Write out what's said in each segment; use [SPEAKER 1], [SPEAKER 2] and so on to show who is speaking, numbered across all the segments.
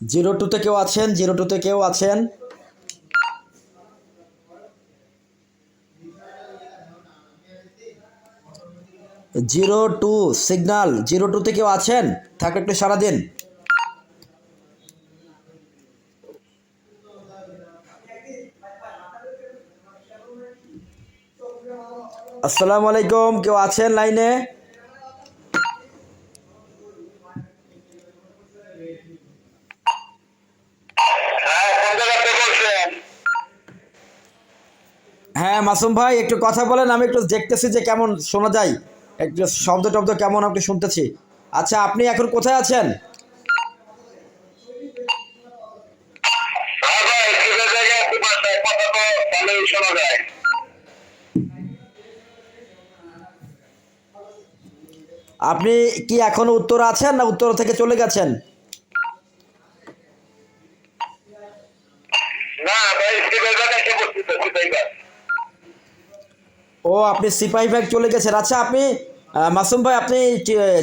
[SPEAKER 1] Zero টুতে কেউ আছেন? জিরো টুতে কেউ আছেন? Zero two, signal. জিরো টুতে কেউ আছেন? থাকলে একটু সারা দিন। আসসালামু আলাইকুম। কেউ আছেন লাইনে
[SPEAKER 2] হ্যাঁ কোন জায়গাতে বলছেন
[SPEAKER 1] হ্যাঁ মাসুম ভাই একটু কথা বলেন আমি একটু দেখতেছি যে কেমন শোনা যায়। একটু শব্দ টব্দ কেমন আপনি শুনতেছি। আচ্ছা আপনি এখন কোথায় আছেন? আপনি কি এখন উত্তর আছেন না উত্তর থেকে চলে গেছেন?
[SPEAKER 2] না ভাই
[SPEAKER 1] ও আপনি সিপাহি ব্যাগ চলে গেছেন। আচ্ছা আপনি মাসুম ভাই আপনি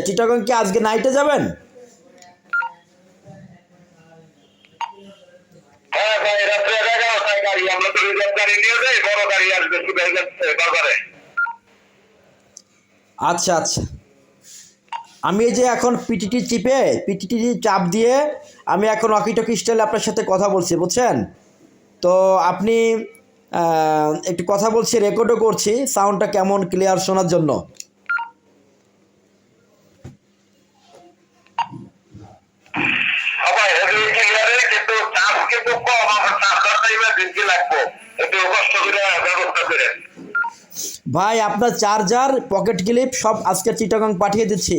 [SPEAKER 1] চিটাগং কি আজকে নাইটে যাবেন?
[SPEAKER 2] হ্যাঁ ভাই
[SPEAKER 1] আচ্ছা আচ্ছা। আমি এই যে এখন পিটিটি চিপে পিটিটি চাপ দিয়ে আমি এখন অকিটকি স্টাইলে আপনার সাথে কথা বলছি বুঝছেন? তো আপনি একটু কথা বলছি রেকর্ডও করছি সাউন্ডটা কেমন ক্লিয়ার শোনার জন্য?
[SPEAKER 2] ভাই
[SPEAKER 1] আপনার চার্জার পকেট ক্লিপ সব আজকে চিটাগাং পাঠিয়ে দিচ্ছি।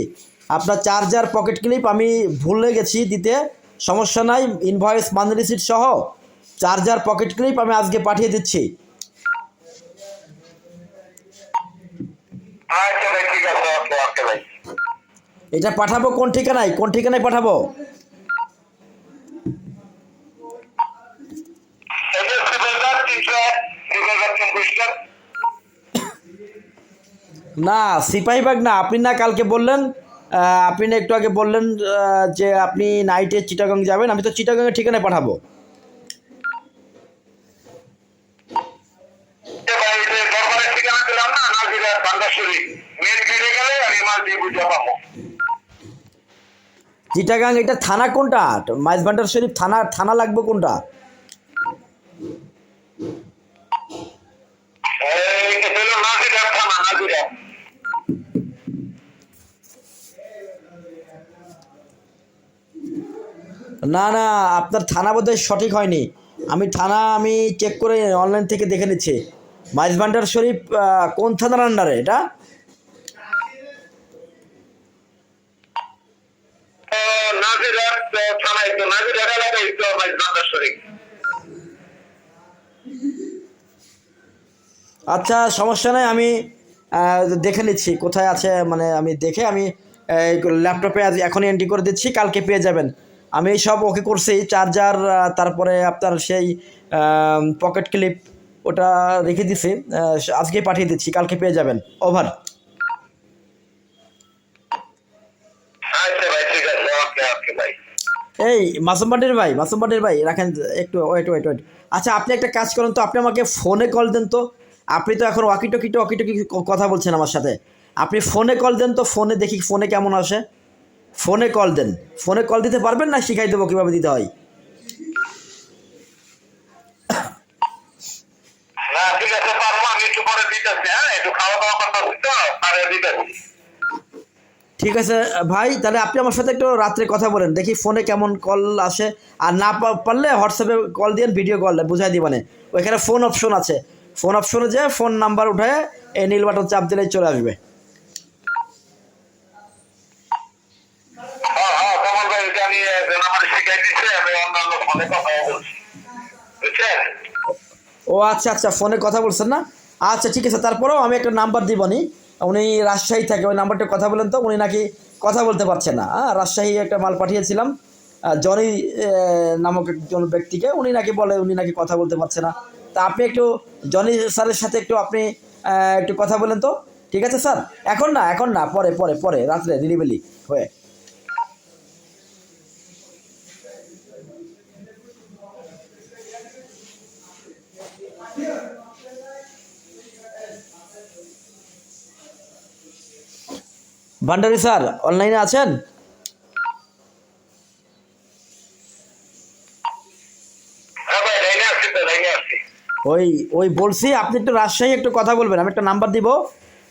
[SPEAKER 1] আপনার চার্জার পকেট ক্লিপ আমি ভুলে গেছি দিতে। সমস্যা নাই ইনভয়েস মানি রিসিট সহ। চার্জার পকেট ক্লিপ আমি আজকে পাঠিয়ে দিচ্ছি।
[SPEAKER 2] আচ্ছা
[SPEAKER 1] এটা পাঠাবো কোন ঠিকানায়? কোন ঠিকানায় পাঠাবো? না সিপাহীবাগ না আপনি না কালকে বললেন আপনি না একটু আগে বললেন যে আপনি নাইটে চিটাগাং যাবেন আমি তো চিটাগাংয়ের ঠিকানায় পাঠাবো
[SPEAKER 2] যে ভাই যে দরবারের ঠিকানা দিলাম না নাজিরার বান্দাসুরি গেটে গেলে আমি মাল দিয়ে বুঝে পাবো
[SPEAKER 1] চিটাগাং এটা থানা কোনটা? মাইজভান্ডার শরীফ থানা থানা লাগবে কোনটা? না না আপনার থানা বোধহয় সঠিক হয়নি। আমি থানা আমি চেক করে অনলাইন থেকে দেখে নিচ্ছি। মাইজভান্ডার শরীফ কোন থানার আন্ডারে এটা? আচ্ছা সমস্যা নেই আমি দেখে নিচ্ছি কোথায় আছে মানে আমি দেখে আমি ল্যাপটপে আজ এখনই এন্ট্রি করে দিচ্ছি কালকে পেয়ে যাবেন। আমি সব ওকে করছি চার্জার তারপরে আপনার সেই পকেট ক্লিপ ওটা রেখে দিছি আজকে পাঠিয়ে দিচ্ছি কালকে পেয়ে যাবেন। ওভার।
[SPEAKER 2] আচ্ছা
[SPEAKER 1] এই মাসুম পাটির ভাই মাসুম পাটির ভাই রাখেন একটু ওয়েট ওয়েট ওয়েট আচ্ছা আপনি একটা কাজ করেন তো আপনি আমাকে ফোনে কল দেন তো। আপনি তো এখন ওয়াকিটকিতে ওয়াকিটকি কথা বলছেন আমার সাথে। আপনি ফোনে কল দেন তো ফোনে দেখি ফোনে কেমন আসে। ফোনে কল দেন। ফোনে কল দিতে পারবেন না শিখাই দেবো কীভাবে দিতে হয়
[SPEAKER 2] না ঠিক আছে পারব আমি একটু পরে দিতেছি হ্যাঁ একটু খাওয়া দাওয়া করতেছি তো পরে দিতেছি
[SPEAKER 1] ঠিক আছে ভাই তাহলে আপনি আমার সাথে একটু রাত্রে কথা বলেন। দেখি ফোনে কেমন কল আসে। আর না পারলে হোয়াটসঅ্যাপে কল দিয়ে ভিডিও কল বুঝাই দিবানে। ওইখানে ফোন অপশন আছে। ফোন অপশনে যে ফোন নাম্বার উঠে এই নীল বাটন চাপ দিলেই চলে আসবে।
[SPEAKER 2] হ্যাঁ হ্যাঁ
[SPEAKER 1] ও আচ্ছা আচ্ছা ফোনে কথা বলছেন না? আচ্ছা ঠিক আছে তারপরেও আমি একটা নাম্বার দিবনি। উনি রাজশাহী থাকে, ওই নাম্বারটা কথা বলেন তো, উনি নাকি কথা বলতে পারছে না। হ্যাঁ রাজশাহী একটা মাল পাঠিয়েছিলাম জনি নামক একজন ব্যক্তিকে, উনি নাকি বলে, উনি নাকি কথা বলতে পারছে না। তা আপনি একটু জনি স্যারের সাথে একটু আপনি একটু কথা বলেন তো, ঠিক আছে স্যার? এখন না এখন না, পরে পরে পরে, রাত্রে রিলিভেলি হয়ে। ভান্ডারি স্যার অনলাইনে আছেন?
[SPEAKER 2] হ্যাঁ
[SPEAKER 1] ওই ওই বলছি আপনি একটু রাজশাহী একটু কথা বলবেন আমি একটা নাম্বার দিব।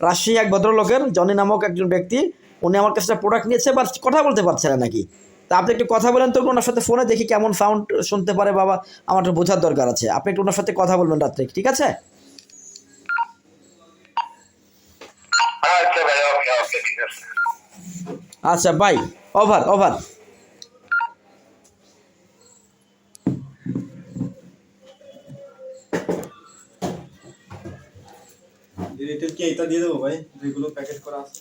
[SPEAKER 1] রাজশাহী এক ভদ্রলোকের জনি নামক একজন ব্যক্তি উনি আমার কাছে প্রোডাক্ট নিয়েছে বাট কথা বলতে পারছে না নাকি? তা আপনি একটু কথা বলেন তো ওনার সাথে ফোনে দেখি কেমন সাউন্ড শুনতে পারে বাবা আমার একটু বোঝার দরকার আছে। আপনি একটু ওনার সাথে কথা বলবেন রাত্রে ঠিক আছে?
[SPEAKER 2] আচ্ছা ভাই
[SPEAKER 1] আচ্ছা বাই ওভার ওভার
[SPEAKER 3] রিটেল কি? এটা দিয়ে দেবো ভাই। যেগুলো প্যাকেট করা আছে।